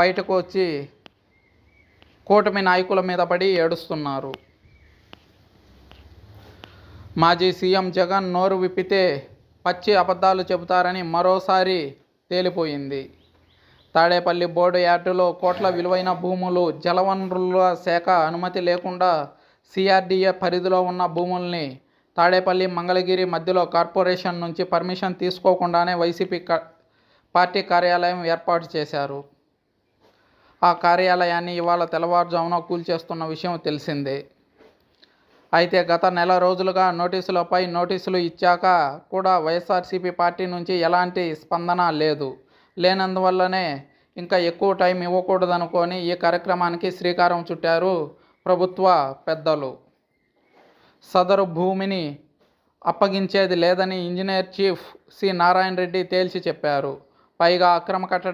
బయటకు వచ్చి కూటమి నాయకుల మీద పడి ఏడుస్తున్నారు. మాజీ సీఎం జగన్ నోరు విప్పితే పచ్చి అబద్ధాలు చెబుతారని మరోసారి తేలిపోయింది. తాడేపల్లి బోర్డు యార్డులో కోట్ల విలువైన భూములు జలవనరుల శాఖ అనుమతి లేకుండా సిఆర్డీఏ పరిధిలో ఉన్న భూముల్ని తాడేపల్లి మంగళగిరి మధ్యలో కార్పొరేషన్ నుంచి పర్మిషన్ తీసుకోకుండానే వైసీపీ పార్టీ కార్యాలయం ఏర్పాటు చేశారు. ఆ కార్యాలయాన్ని ఇవాళ తెల్లవారుజామున కూల్చేస్తున్న విషయం తెలిసిందే. అయితే గత నెల రోజులుగా నోటీసులపై నోటీసులు ఇచ్చాక కూడా వైఎస్ఆర్సీపీ పార్టీ నుంచి ఎలాంటి స్పందన లేదు. లేనందువల్లనే ఇంకా ఎక్కువ టైం ఇవ్వకూడదనుకొని ఈ కార్యక్రమానికి శ్రీకారం చుట్టారు ప్రభుత్వ పెద్దలు. సదరు భూమిని అప్పగించేది లేదని engineer chief C. Narayana Reddy తేల్చి చెప్పారు. పైగా అక్రమ కట్టడ